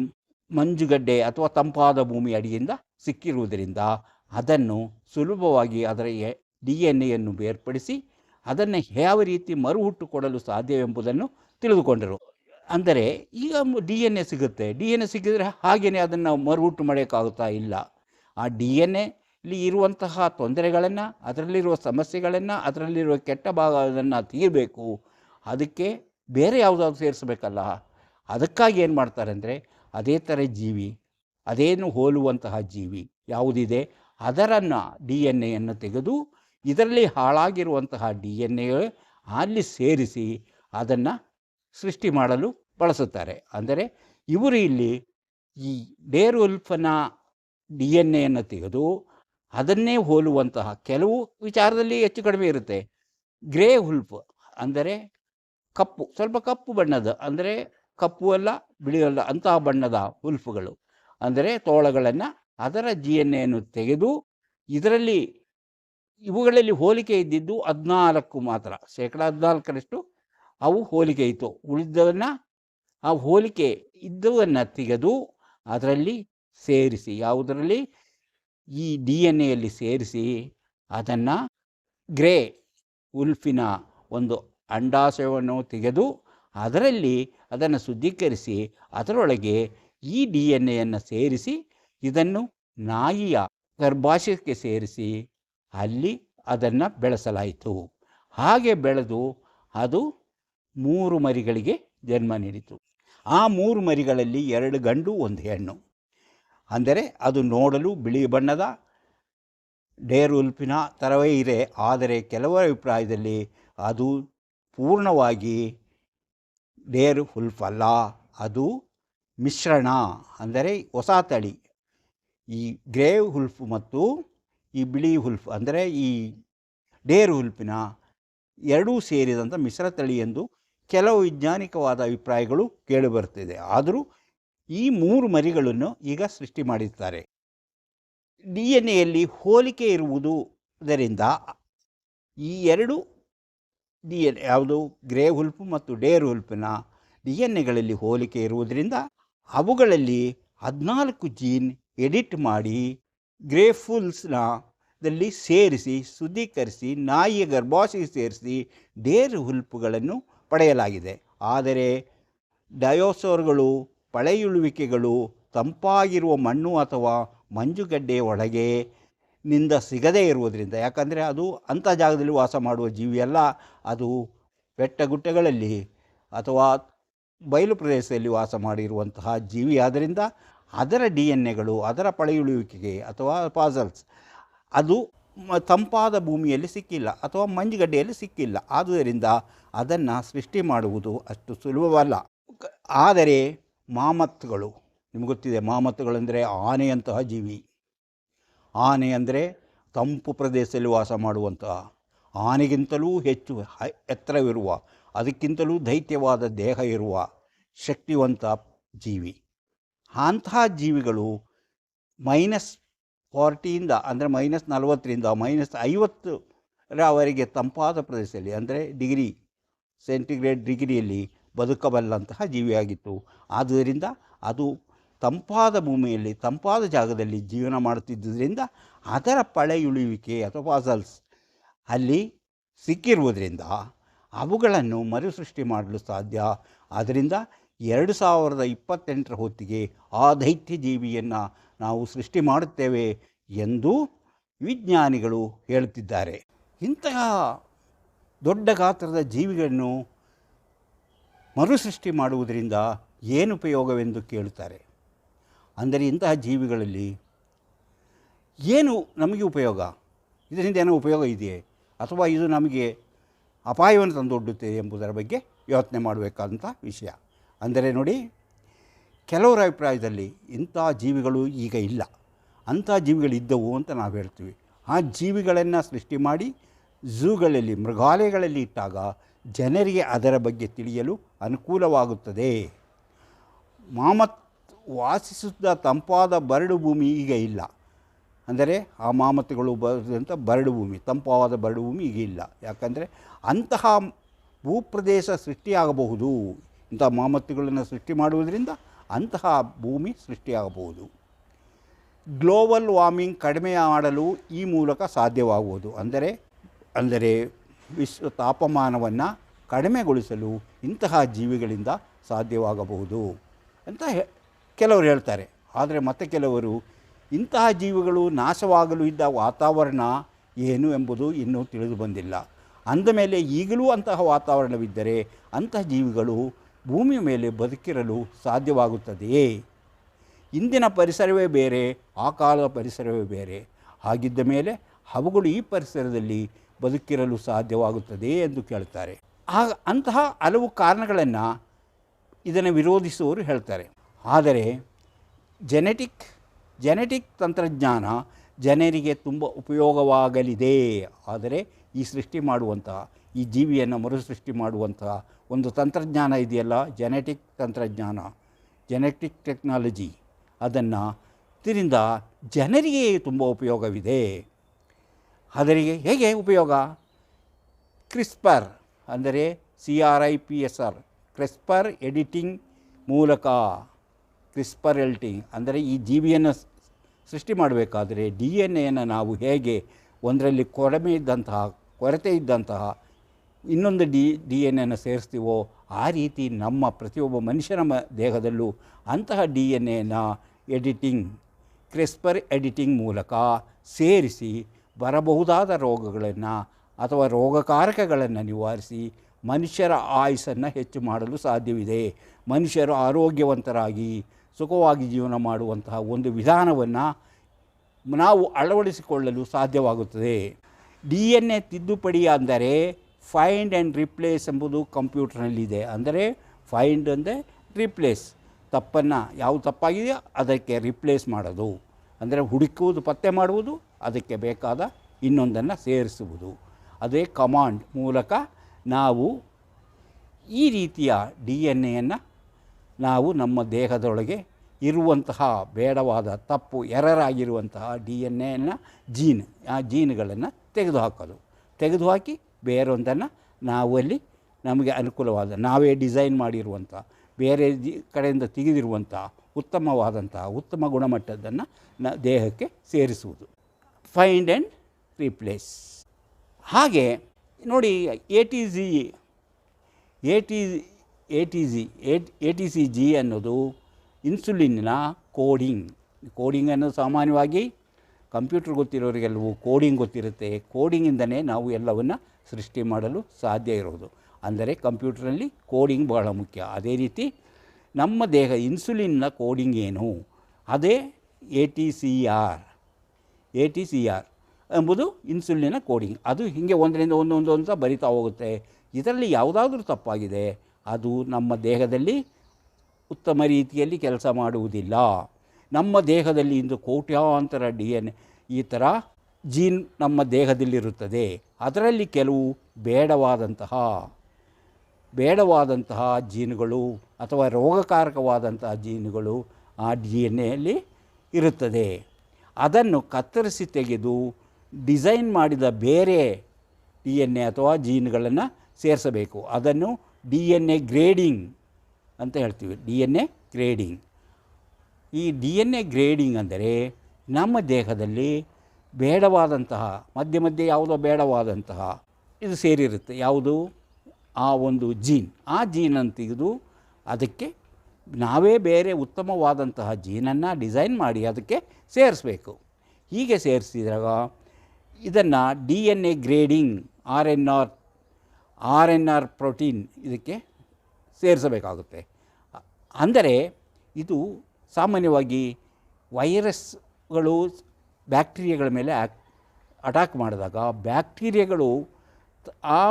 ಮಂಜುಗಡ್ಡೆ ಅಥವಾ ತಂಪಾದ ಭೂಮಿ ಅಡಿಯಿಂದ ಸಿಕ್ಕಿರುವುದರಿಂದ ಅದನ್ನು ಸುಲಭವಾಗಿ ಅದರ ಡಿ ಎನ್ ಎಯನ್ನು ಬೇರ್ಪಡಿಸಿ ಅದನ್ನು ಯಾವ ರೀತಿ ಮರುಹುಟ್ಟು ಕೊಡಲು ಸಾಧ್ಯವೆಂಬುದನ್ನು ತಿಳಿದುಕೊಂಡರು. ಅಂದರೆ ಈಗ ಡಿ ಎನ್ ಎ ಸಿಗುತ್ತೆ. ಡಿ ಎನ್ ಎ ಸಿಕ್ಕಿದರೆ ಹಾಗೆಯೇ ಅದನ್ನು ಮರುಹುಟ್ಟು ಮಾಡೋಕ್ಕಾಗುತ್ತಾ ಇಲ್ಲ. ಆ ಡಿ ಎನ್ ಎಲ್ಲಿ ಇರುವಂತಹ ತೊಂದರೆಗಳನ್ನು, ಅದರಲ್ಲಿರುವ ಸಮಸ್ಯೆಗಳನ್ನು, ಅದರಲ್ಲಿರುವ ಕೆಟ್ಟ ಭಾಗವನ್ನು ತೀರಬೇಕು. ಅದಕ್ಕೆ ಬೇರೆ ಯಾವುದಾದ್ರು ಸೇರಿಸಬೇಕಲ್ಲ? ಅದಕ್ಕಾಗಿ ಏನು ಮಾಡ್ತಾರೆ ಅಂದರೆ ಅದೇ ಥರ ಜೀವಿ, ಅದೇನು ಹೋಲುವಂತಹ ಜೀವಿ ಯಾವುದಿದೆ, ಅದರನ್ನು ಡಿ ಎನ್ ಎಯನ್ನು ತೆಗೆದು ಇದರಲ್ಲಿ ಹಾಳಾಗಿರುವಂತಹ ಡಿ ಎನ್ ಎ ಅಲ್ಲಿ ಸೇರಿಸಿ ಅದನ್ನು ಸೃಷ್ಟಿ ಮಾಡಲು ಬಳಸುತ್ತಾರೆ. ಅಂದರೆ ಇವರು ಇಲ್ಲಿ ಈ ಡೇರ್ ಉಲ್ಫನ ಡಿ ಎನ್ ಎಯನ್ನು ತೆಗೆದು ಅದನ್ನೇ ಹೋಲುವಂತಹ ಕೆಲವು ವಿಚಾರದಲ್ಲಿ ಹೆಚ್ಚು ಕಡಿಮೆ ಇರುತ್ತೆ. ಗ್ರೇ ಹುಲ್ಪ್ ಅಂದರೆ ಕಪ್ಪು, ಸ್ವಲ್ಪ ಕಪ್ಪು ಬಣ್ಣದ ಅಂದರೆ ಕಪ್ಪು ಅಲ್ಲ, ಬಿಳಿ ಅಲ್ಲ, ಅಂತಹ ಬಣ್ಣದ ಹುಲ್ಫುಗಳು ಅಂದರೆ ತೋಳಗಳನ್ನು ಅದರ ಜಿ ಎನ್ ಎಯನ್ನು ತೆಗೆದು ಇದರಲ್ಲಿ ಇವುಗಳಲ್ಲಿ ಹೋಲಿಕೆ ಇದ್ದಿದ್ದು ಹದಿನಾಲ್ಕು ಮಾತ್ರ, ಶೇಕಡ ಹದಿನಾಲ್ಕರಷ್ಟು ಅವು ಹೋಲಿಕೆ ಇತ್ತು. ಉಳಿದವನ್ನು ಆ ಹೋಲಿಕೆ ಇದ್ದವನ್ನು ತೆಗೆದು ಅದರಲ್ಲಿ ಸೇರಿಸಿ, ಯಾವುದರಲ್ಲಿ? ಈ ಡಿ ಎನ್ ಎಯಲ್ಲಿ ಸೇರಿಸಿ ಅದನ್ನು ಗ್ರೇ ಉಲ್ಫಿನ ಒಂದು ಅಂಡಾಶಯವನ್ನು ತೆಗೆದು ಅದರಲ್ಲಿ ಅದನ್ನು ಶುದ್ಧೀಕರಿಸಿ ಅದರೊಳಗೆ ಈ ಡಿ ಎನ್ ಎಯನ್ನು ಸೇರಿಸಿ ಇದನ್ನು ನಾಯಿಯ ಗರ್ಭಾಶಯಕ್ಕೆ ಸೇರಿಸಿ ಅಲ್ಲಿ ಅದನ್ನು ಬೆಳೆಸಲಾಯಿತು. ಹಾಗೆ ಬೆಳೆದು ಅದು ಮೂರು ಮರಿಗಳಿಗೆ ಜನ್ಮ ನೀಡಿತು. ಆ ಮೂರು ಮರಿಗಳಲ್ಲಿ ಎರಡು ಗಂಡು, ಒಂದು ಹೆಣ್ಣು. ಅಂದರೆ ಅದು ನೋಡಲು ಬಿಳಿ ಬಣ್ಣದ, ಡೇರ್ ಉಲ್ಪಿನ ಥರವೇ ಇದೆ. ಆದರೆ ಕೆಲವರ ಅಭಿಪ್ರಾಯದಲ್ಲಿ ಅದು ಪೂರ್ಣವಾಗಿ ಡೇರ್ ಹುಲ್ಫ್ ಅಲ್ಲ ಅದು ಮಿಶ್ರಣ ಅಂದರೆ ಹೊಸ ತಳಿ. ಈ ಗ್ರೇ ಹುಲ್ಫ್ ಮತ್ತು ಈ ಬಿಳಿ ಹುಲ್ಫ್ ಅಂದರೆ ಈ ಡೇರ್ ಹುಲ್ಪಿನ ಎರಡೂ ಸೇರಿದಂಥ ಮಿಶ್ರ ತಳಿ ಎಂದು ಕೆಲವು ವೈಜ್ಞಾನಿಕವಾದ ಅಭಿಪ್ರಾಯಗಳು ಕೇಳಿಬರುತ್ತಿದೆ. ಆದರೂ ಈ ಮೂರು ಮರಿಗಳನ್ನು ಈಗ ಸೃಷ್ಟಿ ಮಾಡಿದ್ದಾರೆ. ಡಿ ಎನ್ ಎಯಲ್ಲಿ ಹೋಲಿಕೆ ಇರುವುದರಿಂದ ಈ ಎರಡು ಡಿ ಎನ್ ಯಾವುದು ಗ್ರೇ ಹುಲ್ಪು ಮತ್ತು ಡೇರ್ ಹುಲ್ಪಿನ ಡಿ ಎನ್ ಎಗಳಲ್ಲಿ ಹೋಲಿಕೆ ಇರುವುದರಿಂದ ಅವುಗಳಲ್ಲಿ ಹದಿನಾಲ್ಕು ಜೀನ್ ಎಡಿಟ್ ಮಾಡಿ ಗ್ರೇಫುಲ್ಸ್ನ ದಲ್ಲಿ ಸೇರಿಸಿ, ಶುದ್ಧೀಕರಿಸಿ, ನಾಯಿಯ ಗರ್ಭಾಶಯ ಸೇರಿಸಿ ಡೇರ್ ಹುಲ್ಪುಗಳನ್ನು ಪಡೆಯಲಾಗಿದೆ. ಆದರೆ ಡಯೋಸೋರ್ಗಳು ಪಳೆಯುಳುವಿಕೆಗಳು ತಂಪಾಗಿರುವ ಮಣ್ಣು ಅಥವಾ ಮಂಜುಗಡ್ಡೆಯ ಒಳಗೆ ನಿಂದ ಸಿಗದೇ ಇರುವುದರಿಂದ, ಯಾಕಂದರೆ ಅದು ಅಂಥ ಜಾಗದಲ್ಲಿ ವಾಸ ಮಾಡುವ ಜೀವಿಯಲ್ಲ, ಅದು ಬೆಟ್ಟಗುಡ್ಡಗಳಲ್ಲಿ ಅಥವಾ ಬಯಲು ಪ್ರದೇಶದಲ್ಲಿ ವಾಸ ಮಾಡಿರುವಂತಹ ಜೀವಿ. ಆದ್ದರಿಂದ ಅದರ ಡಿ ಎನ್ ಎಗಳು ಅದರ ಪಳೆಯುಳುವಿಕೆಗೆ ಅಥವಾ ಪಾಸಲ್ಸ್, ಅದು ತಂಪಾದ ಭೂಮಿಯಲ್ಲಿ ಸಿಕ್ಕಿಲ್ಲ ಅಥವಾ ಮಂಜುಗಡ್ಡೆಯಲ್ಲಿ ಸಿಕ್ಕಿಲ್ಲ. ಆದುದರಿಂದ ಅದನ್ನು ಸೃಷ್ಟಿ ಮಾಡುವುದು ಅಷ್ಟು ಸುಲಭವಲ್ಲ. ಆದರೆ ಮಾಮತ್ತುಗಳು ನಿಮ್ಗೆ ಗೊತ್ತಿದೆ ಮಾಮತ್ತುಗಳೆಂದರೆ ಆನೆಯಂತಹ ಜೀವಿ. ಆನೆ ಅಂದರೆ ತಂಪು ಪ್ರದೇಶದಲ್ಲಿ ವಾಸ ಮಾಡುವಂತಹ, ಆನೆಗಿಂತಲೂ ಹೆಚ್ಚು ಎತ್ತರವಿರುವ, ಅದಕ್ಕಿಂತಲೂ ದೈತ್ಯವಾದ ದೇಹ ಇರುವ ಶಕ್ತಿವಂತ ಜೀವಿ. ಅಂತಹ ಜೀವಿಗಳು ಮೈನಸ್ ಫಾರ್ಟಿಯಿಂದ ಅಂದರೆ ಮೈನಸ್ ನಲವತ್ತರಿಂದ ಮೈನಸ್ ಐವತ್ತರವರೆಗೆ ತಂಪಾದ ಪ್ರದೇಶದಲ್ಲಿ, ಅಂದರೆ ಡಿಗ್ರಿ ಸೆಂಟಿಗ್ರೇಡ್ ಡಿಗ್ರಿಯಲ್ಲಿ ಬದುಕಬಲ್ಲಂತಹ ಜೀವಿಯಾಗಿತ್ತು. ಆದ್ದರಿಂದ ಅದು ತಂಪಾದ ಭೂಮಿಯಲ್ಲಿ, ತಂಪಾದ ಜಾಗದಲ್ಲಿ ಜೀವನ ಮಾಡುತ್ತಿದ್ದುದರಿಂದ ಅದರ ಪಳೆಯುಳಿಯುವಿಕೆ ಅಥವಾ ಫಾಸಲ್ಸ್ ಅಲ್ಲಿ ಸಿಕ್ಕಿರುವುದರಿಂದ ಅವುಗಳನ್ನು ಮರುಸೃಷ್ಟಿ ಮಾಡಲು ಸಾಧ್ಯ. ಆದ್ದರಿಂದ ಎರಡು ಸಾವಿರದ ಇಪ್ಪತ್ತೆಂಟರ ಹೊತ್ತಿಗೆ ಆ ದೈತ್ಯ ಜೀವಿಯನ್ನು ನಾವು ಸೃಷ್ಟಿ ಮಾಡುತ್ತೇವೆ ಎಂದು ವಿಜ್ಞಾನಿಗಳು ಹೇಳುತ್ತಿದ್ದಾರೆ. ಇಂತಹ ದೊಡ್ಡ ಗಾತ್ರದ ಜೀವಿಗಳನ್ನು ಮರುಸೃಷ್ಟಿ ಮಾಡುವುದರಿಂದ ಏನು ಉಪಯೋಗವೆಂದು ಕೇಳುತ್ತಾರೆ? ಅಂದರೆ ಇಂತಹ ಜೀವಿಗಳಲ್ಲಿ ಏನು ನಮಗೆ ಉಪಯೋಗ? ಇದರಿಂದ ಏನೋ ಉಪಯೋಗ ಇದೆಯೇ? ಅಥವಾ ಇದು ನಮಗೆ ಅಪಾಯವನ್ನು ತಂದೊಡ್ಡುತ್ತೆ ಎಂಬುದರ ಬಗ್ಗೆ ಯೋಚನೆ ಮಾಡಬೇಕಾದಂಥ ವಿಷಯ. ಅಂದರೆ ನೋಡಿ, ಕೆಲವರ ಅಭಿಪ್ರಾಯದಲ್ಲಿ ಇಂಥ ಜೀವಿಗಳು ಈಗ ಇಲ್ಲ. ಅಂಥ ಜೀವಿಗಳಿದ್ದವು ಅಂತ ನಾವು ಹೇಳ್ತೀವಿ. ಆ ಜೀವಿಗಳನ್ನು ಸೃಷ್ಟಿ ಮಾಡಿ, ಝೂಗಳಲ್ಲಿ, ಮೃಗಾಲಯಗಳಲ್ಲಿ ಇಟ್ಟಾಗ ಜನರಿಗೆ ಅದರ ಬಗ್ಗೆ ತಿಳಿಯಲು ಅನುಕೂಲವಾಗುತ್ತದೆ. ಮಾಮತ್ ವಾಸಿಸುತ್ತ ತಂಪಾದ ಬರಡು ಭೂಮಿ ಈಗ ಇಲ್ಲ. ಅಂದರೆ ಆ ಮಾಮತ್ತುಗಳು ಬರೆದಂಥ ಬರಡು ಭೂಮಿ, ತಂಪಾದ ಬರಡು ಭೂಮಿ ಈಗ ಇಲ್ಲ. ಯಾಕಂದರೆ ಅಂತಹ ಭೂಪ್ರದೇಶ ಸೃಷ್ಟಿಯಾಗಬಹುದು. ಇಂಥ ಮಾಮತ್ತುಗಳನ್ನು ಸೃಷ್ಟಿ ಮಾಡುವುದರಿಂದ ಅಂತಹ ಭೂಮಿ ಸೃಷ್ಟಿಯಾಗಬಹುದು. ಗ್ಲೋಬಲ್ ವಾರ್ಮಿಂಗ್ ಕಡಿಮೆ ಮಾಡಲು ಈ ಮೂಲಕ ಸಾಧ್ಯವಾಗುವುದು. ಅಂದರೆ ಅಂದರೆ ವಿಶ್ವ ತಾಪಮಾನವನ್ನು ಕಡಿಮೆಗೊಳಿಸಲು ಇಂತಹ ಜೀವಿಗಳಿಂದ ಸಾಧ್ಯವಾಗಬಹುದು ಅಂತ ಕೆಲವರು ಹೇಳ್ತಾರೆ. ಆದರೆ ಮತ್ತೆ ಕೆಲವರು ಇಂತಹ ಜೀವಿಗಳು ನಾಶವಾಗಲು ಇದ್ದ ವಾತಾವರಣ ಏನು ಎಂಬುದು ಇನ್ನೂ ತಿಳಿದು ಬಂದಿಲ್ಲ. ಅಂದಮೇಲೆ ಈಗಲೂ ಅಂತಹ ವಾತಾವರಣವಿದ್ದರೆ ಅಂತಹ ಜೀವಿಗಳು ಭೂಮಿಯ ಮೇಲೆ ಬದುಕಿರಲು ಸಾಧ್ಯವಾಗುತ್ತದೆಯೇ? ಇಂದಿನ ಪರಿಸರವೇ ಬೇರೆ, ಆ ಕಾಲದ ಪರಿಸರವೇ ಬೇರೆ. ಹಾಗಿದ್ದ ಮೇಲೆ ಅವುಗಳು ಈ ಪರಿಸರದಲ್ಲಿ ಬದುಕಿರಲು ಸಾಧ್ಯವಾಗುತ್ತದೆ ಎಂದು ಕೇಳ್ತಾರೆ. ಆ ಅಂತಹ ಹಲವು ಕಾರಣಗಳನ್ನು ಇದನ್ನು ವಿರೋಧಿಸುವವರು ಹೇಳ್ತಾರೆ. ಆದರೆ ಜೆನೆಟಿಕ್ ಜೆನೆಟಿಕ್ ತಂತ್ರಜ್ಞಾನ ಜನರಿಗೆ ತುಂಬ ಉಪಯೋಗವಾಗಲಿದೆ. ಆದರೆ ಈ ಸೃಷ್ಟಿ ಮಾಡುವಂತಹ, ಈ ಜೀವಿಯನ್ನು ಮರುಸೃಷ್ಟಿ ಮಾಡುವಂತಹ ಒಂದು ತಂತ್ರಜ್ಞಾನ ಇದೆಯಲ್ಲ? ಜೆನೆಟಿಕ್ ತಂತ್ರಜ್ಞಾನ ಜೆನೆಟಿಕ್ ಟೆಕ್ನಾಲಜಿ ಅದನ್ನು ಇದರಿಂದ ಜನರಿಗೆ ತುಂಬ ಉಪಯೋಗವಿದೆ. ಅದರಿಗೆ ಹೇಗೆ ಉಪಯೋಗ? ಕ್ರಿಸ್ಪರ್ ಅಂದರೆ C R I P S R CRISPR editing ಮೂಲಕ ಕ್ರಿಸ್ಪರ್ ಎಲ್ಟಿಂಗ್ ಅಂದರೆ ಈ ಜೀವಿಯನ್ನು ಸೃಷ್ಟಿ ಮಾಡಬೇಕಾದರೆ ಡಿ ಎನ್ ಎಯನ್ನು ನಾವು ಹೇಗೆ ಒಂದರಲ್ಲಿ ಕೊರಮೆ ಇದ್ದಂತಹ, ಕೊರತೆ ಇದ್ದಂತಹ ಇನ್ನೊಂದು ಡಿ ಡಿ ಎನ್ ಎನ್ನು ಸೇರಿಸ್ತೀವೋ ಆ ರೀತಿ ನಮ್ಮ ಪ್ರತಿಯೊಬ್ಬ ಮನುಷ್ಯನ ಮ, ದೇಹದಲ್ಲೂ ಅಂತಹ ಡಿ ಎನ್ ಎನ ಎಡಿಟಿಂಗ್ ಕ್ರಿಸ್ಪರ್ ಎಡಿಟಿಂಗ್ ಮೂಲಕ ಸೇರಿಸಿ ಬರಬಹುದಾದ ರೋಗಗಳನ್ನು ಅಥವಾ ರೋಗಕಾರಕಗಳನ್ನು ನಿವಾರಿಸಿ ಮನುಷ್ಯರ ಆಯುಸ್ಸನ್ನು ಹೆಚ್ಚು ಮಾಡಲು ಸಾಧ್ಯವಿದೆ. ಮನುಷ್ಯರು ಆರೋಗ್ಯವಂತರಾಗಿ ಸುಖವಾಗಿ ಜೀವನ ಮಾಡುವಂತಹ ಒಂದು ವಿಧಾನವನ್ನು ನಾವು ಅಳವಡಿಸಿಕೊಳ್ಳಲು ಸಾಧ್ಯವಾಗುತ್ತದೆ. ಡಿ ಎನ್ ಎ ತಿದ್ದುಪಡಿ ಅಂದರೆ ಫೈಂಡ್ ಆ್ಯಂಡ್ ರಿಪ್ಲೇಸ್ ಎಂಬುದು ಕಂಪ್ಯೂಟರ್ನಲ್ಲಿದೆ. ಅಂದರೆ ಫೈಂಡ್ ಅಂದರೆ ರಿಪ್ಲೇಸ್ ತಪ್ಪನ್ನು ಯಾವ ತಪ್ಪಾಗಿದೆಯೋ ಅದಕ್ಕೆ ರಿಪ್ಲೇಸ್ ಮಾಡೋದು. ಅಂದರೆ ಹುಡುಕುವುದು ಪತ್ತೆ ಮಾಡುವುದು, ಅದಕ್ಕೆ ಬೇಕಾದ ಇನ್ನೊಂದನ್ನು ಸೇರಿಸುವುದು. ಅದೇ ಕಮಾಂಡ್ ಮೂಲಕ ನಾವು ಈ ರೀತಿಯ ಡಿ ಎನ್ ಎಯನ್ನು ನಾವು ನಮ್ಮ ದೇಹದೊಳಗೆ ಇರುವಂತಹ ಬೇಡವಾದ ತಪ್ಪು ಎರರಾಗಿರುವಂತಹ ಡಿ ಎನ್ ಎನ್ನು ಜೀನ್ ಆ ಜೀನ್ಗಳನ್ನು ತೆಗೆದುಹಾಕೋದು. ತೆಗೆದುಹಾಕಿ ಬೇರೊಂದನ್ನು ನಾವು ಅಲ್ಲಿ ನಮಗೆ ಅನುಕೂಲವಾದ, ನಾವೇ ಡಿಸೈನ್ ಮಾಡಿರುವಂಥ, ಬೇರೆ ಕಡೆಯಿಂದ ತೆಗೆದಿರುವಂಥ, ಉತ್ತಮವಾದಂತಹ, ಉತ್ತಮ ಗುಣಮಟ್ಟದನ್ನು ನ ದೇಹಕ್ಕೆ ಸೇರಿಸುವುದು. ಫೈಂಡ್ ಆ್ಯಂಡ್ ರೀಪ್ಲೇಸ್ ಹಾಗೆ ನೋಡಿ A T G A T A T G A T C G ಅನ್ನೋದು ಇನ್ಸುಲಿನ್ನ ಕೋಡಿಂಗ್. ಕೋಡಿಂಗ್ ಅನ್ನೋದು ಸಾಮಾನ್ಯವಾಗಿ ಕಂಪ್ಯೂಟರ್ ಗೊತ್ತಿರೋರಿಗೆಲ್ಲವೂ ಕೋಡಿಂಗ್ ಗೊತ್ತಿರುತ್ತೆ. ಕೋಡಿಂಗಿಂದನೇ ನಾವು ಎಲ್ಲವನ್ನು ಸೃಷ್ಟಿ ಮಾಡಲು ಸಾಧ್ಯ ಇರೋದು. ಅಂದರೆ ಕಂಪ್ಯೂಟ್ರಲ್ಲಿ ಕೋಡಿಂಗ್ ಬಹಳ ಮುಖ್ಯ. ಅದೇ ರೀತಿ ನಮ್ಮ ದೇಹ ಇನ್ಸುಲಿನ್ನ ಕೋಡಿಂಗ್ ಏನು? ಅದೇ A T C R. A T C R. ಎಂಬುದು ಇನ್ಸುಲಿನ ಕೋಡಿಂಗ್. ಅದು ಹೀಗೆ ಒಂದರಿಂದ ಒಂದೊಂದು ಅಂತ ಬರಿತಾ ಹೋಗುತ್ತೆ. ಇದರಲ್ಲಿ ಯಾವುದಾದ್ರೂ ತಪ್ಪಾಗಿದೆ, ಅದು ನಮ್ಮ ದೇಹದಲ್ಲಿ ಉತ್ತಮ ರೀತಿಯಲ್ಲಿ ಕೆಲಸ ಮಾಡುವುದಿಲ್ಲ. ನಮ್ಮ ದೇಹದಲ್ಲಿ ಇಂದು ಕೋಟ್ಯಾಂತರ ಡಿ ಎನ್ ಈ ಥರ ಜೀನ್ ನಮ್ಮ ದೇಹದಲ್ಲಿರುತ್ತದೆ. ಅದರಲ್ಲಿ ಕೆಲವು ಬೇಡವಾದಂತಹ ಬೇಡವಾದಂತಹ ಜೀನ್ಗಳು ಅಥವಾ ರೋಗಕಾರಕವಾದಂತಹ ಜೀನುಗಳು ಆ ಡಿ ಎನ್ ಎಲ್ಲಿ ಇರುತ್ತದೆ. ಅದನ್ನು ಕತ್ತರಿಸಿ ತೆಗೆದು ಡಿಸೈನ್ ಮಾಡಿದ ಬೇರೆ ಡಿ ಎನ್ ಎ ಅಥವಾ ಜೀನ್ಗಳನ್ನು ಸೇರಿಸಬೇಕು. ಅದನ್ನು ಡಿ ಎನ್ ಎ ಗ್ರೇಡಿಂಗ್ ಅಂತ ಹೇಳ್ತೀವಿ. D N A grading. ಈ ಡಿ ಎನ್ ಎ ಗ್ರೇಡಿಂಗ್ ಅಂದರೆ ನಮ್ಮ ದೇಹದಲ್ಲಿ ಬೇಡವಾದಂತಹ, ಮಧ್ಯೆ ಮಧ್ಯೆ ಯಾವುದೋ ಬೇಡವಾದಂತಹ ಇದು ಸೇರಿರುತ್ತೆ. ಯಾವುದು? ಆ ಒಂದು ಜೀನ್. ಆ ಜೀನನ್ನು ತೆಗೆದು ಅದಕ್ಕೆ ನಾವೇ ಬೇರೆ ಉತ್ತಮವಾದಂತಹ ಜೀನನ್ನು ಡಿಸೈನ್ ಮಾಡಿ ಅದಕ್ಕೆ ಸೇರಿಸ್ಬೇಕು. ಹೀಗೆ ಸೇರಿಸಿದಾಗ ಇದನ್ನು D N A grading R N R R N R protein ಇದಕ್ಕೆ ಸೇರಿಸಬೇಕಾಗುತ್ತೆ. ಅಂದರೆ ಇದು ಸಾಮಾನ್ಯವಾಗಿ ವೈರಸ್ಗಳು ಬ್ಯಾಕ್ಟೀರಿಯಾಗಳ ಮೇಲೆ ಅಟ್ಯಾಕ್ ಮಾಡಿದಾಗ ಬ್ಯಾಕ್ಟೀರಿಯಾಗಳು ಆ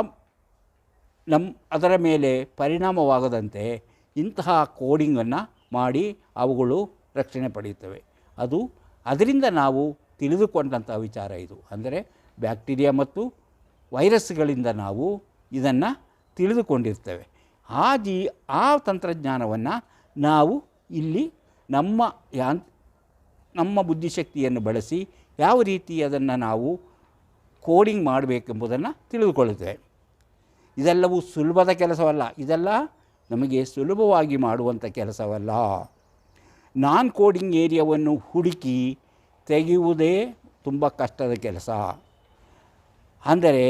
ನಮ್ಮ ಅದರ ಮೇಲೆ ಪರಿಣಾಮವಾಗದಂತೆ ಇಂತಹ ಕೋಡಿಂಗನ್ನು ಮಾಡಿ ಅವುಗಳು ರಕ್ಷಣೆ ಪಡೆಯುತ್ತವೆ. ಅದು, ಅದರಿಂದ ನಾವು ತಿಳಿದುಕೊಂಡಂಥ ವಿಚಾರ ಇದು. ಅಂದರೆ ಬ್ಯಾಕ್ಟೀರಿಯಾ ಮತ್ತು ವೈರಸ್ಗಳಿಂದ ನಾವು ಇದನ್ನು ತಿಳಿದುಕೊಂಡಿರ್ತೇವೆ. ಆ ಜಿ, ಆ ತಂತ್ರಜ್ಞಾನವನ್ನು ನಾವು ಇಲ್ಲಿ ನಮ್ಮ ಯಾನ್, ನಮ್ಮ ಬುದ್ಧಿಶಕ್ತಿಯನ್ನು ಬಳಸಿ ಯಾವ ರೀತಿ ಅದನ್ನು ನಾವು ಕೋಡಿಂಗ್ ಮಾಡಬೇಕೆಂಬುದನ್ನು ತಿಳಿದುಕೊಳ್ಳುತ್ತೇವೆ. ಇದೆಲ್ಲವೂ ಸುಲಭದ ಕೆಲಸವಲ್ಲ. ಇದೆಲ್ಲ ನಮಗೆ ಸುಲಭವಾಗಿ ಮಾಡುವಂಥ ಕೆಲಸವಲ್ಲ. ನಾನ್ ಕೋಡಿಂಗ್ ಏರಿಯಾವನ್ನು ಹುಡುಕಿ ತೆಗೆಯುವುದೇ ತುಂಬ ಕಷ್ಟದ ಕೆಲಸ. ಅಂದರೆ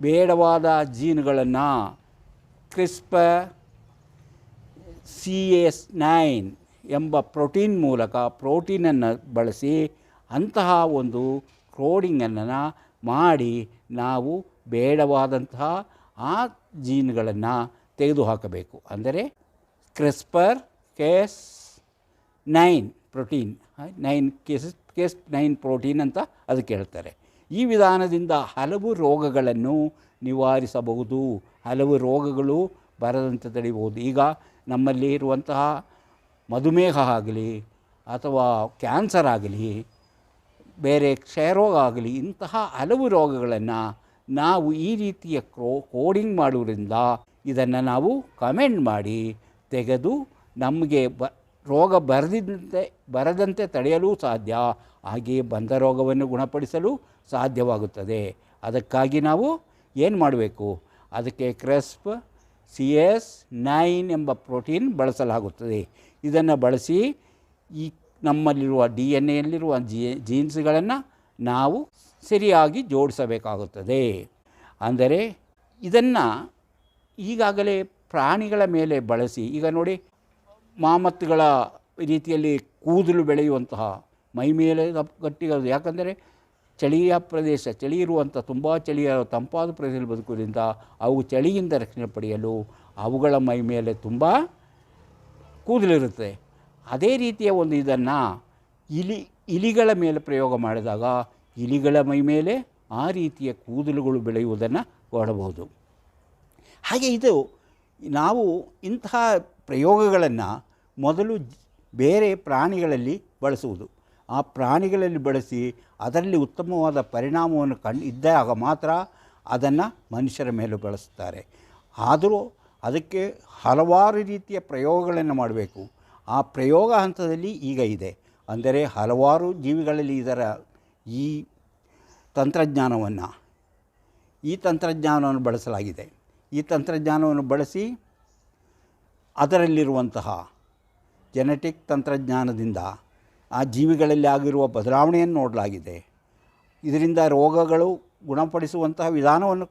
ಬೇಡವಾದ ಜೀನ್ಗಳನ್ನು ಕ್ರಿಸ್ಪ ಸಿ ಎಸ್ ನೈನ್ ಎಂಬ ಪ್ರೋಟೀನ್ ಮೂಲಕ ಪ್ರೋಟೀನನ್ನು ಬಳಸಿ ಅಂತಹ ಒಂದು ಕ್ರೋಡಿಂಗನ್ನು ಮಾಡಿ ನಾವು ಬೇಡವಾದಂತಹ ಆ ಜೀನ್ಗಳನ್ನು ತೆಗೆದುಹಾಕಬೇಕು. ಅಂದರೆ CRISPR Cas nine protein nine Cas Cas nine protein ಅಂತ ಅದಕ್ಕೆ ಹೇಳ್ತಾರೆ. ಈ ವಿಧಾನದಿಂದ ಹಲವು ರೋಗಗಳನ್ನು ನಿವಾರಿಸಬಹುದು. ಹಲವು ರೋಗಗಳು ಬರದಂತೆ ತಡೆಯಬಹುದು. ಈಗ ನಮ್ಮಲ್ಲಿ ಇರುವಂತಹ ಮಧುಮೇಹ ಆಗಲಿ ಅಥವಾ ಕ್ಯಾನ್ಸರ್ ಆಗಲಿ, ಬೇರೆ ಕ್ಷಯರೋಗ ಆಗಲಿ, ಇಂತಹ ಹಲವು ರೋಗಗಳನ್ನು ನಾವು ಈ ರೀತಿಯ ಕ್ರೋ, ಕೋಡಿಂಗ್ ಮಾಡುವುದರಿಂದ ಇದನ್ನು ನಾವು ಕಮೆಂಟ್ ಮಾಡಿ ತೆಗೆದು ನಮಗೆ ಬ, ರೋಗ ಬರದಿದ್ದಂತೆ, ಬರದಂತೆ ತಡೆಯಲು ಸಾಧ್ಯ. ಹಾಗೆಯೇ ಬಂದ ರೋಗವನ್ನು ಗುಣಪಡಿಸಲು ಸಾಧ್ಯವಾಗುತ್ತದೆ. ಅದಕ್ಕಾಗಿ ನಾವು ಏನು ಮಾಡಬೇಕು? ಅದಕ್ಕೆ ಕ್ರೆಸ್ಪ್ ಸಿ ಎಸ್ ನೈನ್ ಎಂಬ ಪ್ರೋಟೀನ್ ಬಳಸಲಾಗುತ್ತದೆ. ಇದನ್ನು ಬಳಸಿ ಈ ನಮ್ಮಲ್ಲಿರುವ ಡಿ ಎನ್ ಎಲ್ಲಿರುವ ಜೀನ್ಸ್ಗಳನ್ನು ನಾವು ಸರಿಯಾಗಿ ಜೋಡಿಸಬೇಕಾಗುತ್ತದೆ. ಅಂದರೆ ಇದನ್ನು ಈಗಾಗಲೇ ಪ್ರಾಣಿಗಳ ಮೇಲೆ ಬಳಸಿ, ಈಗ ನೋಡಿ ಮಾಮತ್ತುಗಳ ರೀತಿಯಲ್ಲಿ ಕೂದಲು ಬೆಳೆಯುವಂತಹ ಮೈ ಮೇಲೆ ಗಟ್ಟಿಗಾದ ಯಾಕಂದರೆ ಚಳಿಯ ಪ್ರದೇಶ, ಚಳಿ ಇರುವಂಥ ತುಂಬ ಚಳಿಯ ತಂಪಾದ ಪ್ರದೇಶದಲ್ಲಿ ಬದುಕೋದ್ರಿಂದ ಅವು ಚಳಿಯಿಂದ ರಕ್ಷಣೆ ಪಡೆಯಲು ಅವುಗಳ ಮೈ ಮೇಲೆ ತುಂಬ ಕೂದಲಿರುತ್ತೆ ಅದೇ ರೀತಿಯ ಒಂದು ಇದನ್ನು ಇಲಿ, ಇಲಿಗಳ ಮೇಲೆ ಪ್ರಯೋಗ ಮಾಡಿದಾಗ ಇಲಿಗಳ ಮೈ ಮೇಲೆ ಆ ರೀತಿಯ ಕೂದಲುಗಳು ಬೆಳೆಯುವುದನ್ನು ಕಾಣಬಹುದು. ಹಾಗೆ ಇದು ನಾವು ಇಂತಹ ಪ್ರಯೋಗಗಳನ್ನು ಮೊದಲು ಬೇರೆ ಪ್ರಾಣಿಗಳಲ್ಲಿ ಬಳಸುವುದು. ಆ ಪ್ರಾಣಿಗಳಲ್ಲಿ ಬಳಸಿ ಅದರಲ್ಲಿ ಉತ್ತಮವಾದ ಪರಿಣಾಮವನ್ನು ಕಂಡು ಇದ್ದಾಗ ಮಾತ್ರ ಅದನ್ನು ಮನುಷ್ಯರ ಮೇಲೂ ಬಳಸ್ತಾರೆ. ಆದರೂ ಅದಕ್ಕೆ ಹಲವಾರು ರೀತಿಯ ಪ್ರಯೋಗಗಳನ್ನು ಮಾಡಬೇಕು. ಆ ಪ್ರಯೋಗ ಹಂತದಲ್ಲಿ ಈಗ ಇದೆ. ಅಂದರೆ ಹಲವಾರು ಜೀವಿಗಳಲ್ಲಿ ಇದರ ಈ ತಂತ್ರಜ್ಞಾನವನ್ನು ಈ ತಂತ್ರಜ್ಞಾನವನ್ನು ಬಳಸಲಾಗಿದೆ. ಈ ತಂತ್ರಜ್ಞಾನವನ್ನು ಬಳಸಿ ಅದರಲ್ಲಿರುವಂತಹ ಜೆನೆಟಿಕ್ ತಂತ್ರಜ್ಞಾನದಿಂದ ಆ ಜೀವಿಗಳಲ್ಲಿ ಆಗಿರುವ ಬದಲಾವಣೆಯನ್ನು ನೋಡಲಾಗಿದೆ. ಇದರಿಂದ ರೋಗಗಳು ಗುಣಪಡಿಸುವಂತಹ ವಿಧಾನವನ್ನು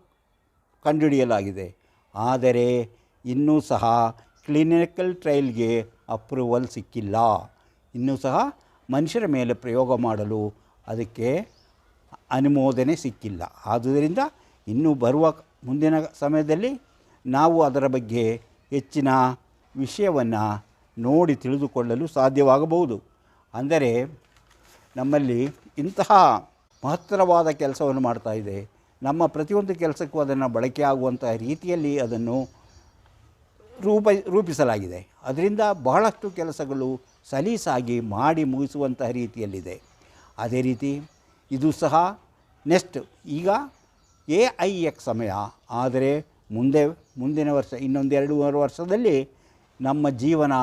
ಕಂಡುಹಿಡಿಯಲಾಗಿದೆ. ಆದರೆ ಇನ್ನೂ ಸಹ ಕ್ಲಿನಿಕಲ್ ಟ್ರಯಲ್ಗೆ ಅಪ್ರೂವಲ್ ಸಿಕ್ಕಿಲ್ಲ. ಇನ್ನೂ ಸಹ ಮನುಷ್ಯರ ಮೇಲೆ ಪ್ರಯೋಗ ಮಾಡಲು ಅದಕ್ಕೆ ಅನುಮೋದನೆ ಸಿಕ್ಕಿಲ್ಲ. ಆದುದರಿಂದ ಇನ್ನೂ ಬರುವ ಮುಂದಿನ ಸಮಯದಲ್ಲಿ ನಾವು ಅದರ ಬಗ್ಗೆ ಹೆಚ್ಚಿನ ವಿಷಯವನ್ನು ನೋಡಿ ತಿಳಿದುಕೊಳ್ಳಲು ಸಾಧ್ಯವಾಗಬಹುದು. ಅಂದರೆ ನಮ್ಮಲ್ಲಿ ಇಂತಹ ಮಹತ್ತರವಾದ ಕೆಲಸವನ್ನು ಮಾಡ್ತಾ ಇದೆ. ನಮ್ಮ ಪ್ರತಿಯೊಂದು ಕೆಲಸಕ್ಕೂ ಅದನ್ನು ಬಳಕೆ ರೀತಿಯಲ್ಲಿ ಅದನ್ನು ರೂಪ, ರೂಪಿಸಲಾಗಿದೆ. ಅದರಿಂದ ಬಹಳಷ್ಟು ಕೆಲಸಗಳು ಸಲೀಸಾಗಿ ಮಾಡಿ ಮುಗಿಸುವಂತಹ ರೀತಿಯಲ್ಲಿದೆ. ಅದೇ ರೀತಿ ಇದು ಸಹ ನೆಕ್ಸ್ಟ್ ಈಗ ಎ ಐ ಎಕ್ಸ್ ಸಮಯ. ಆದರೆ ಮುಂದೆ, ಮುಂದಿನ ವರ್ಷ ಇನ್ನೊಂದು ಎರಡೂವರೆ ವರ್ಷದಲ್ಲಿ ನಮ್ಮ ಜೀವನ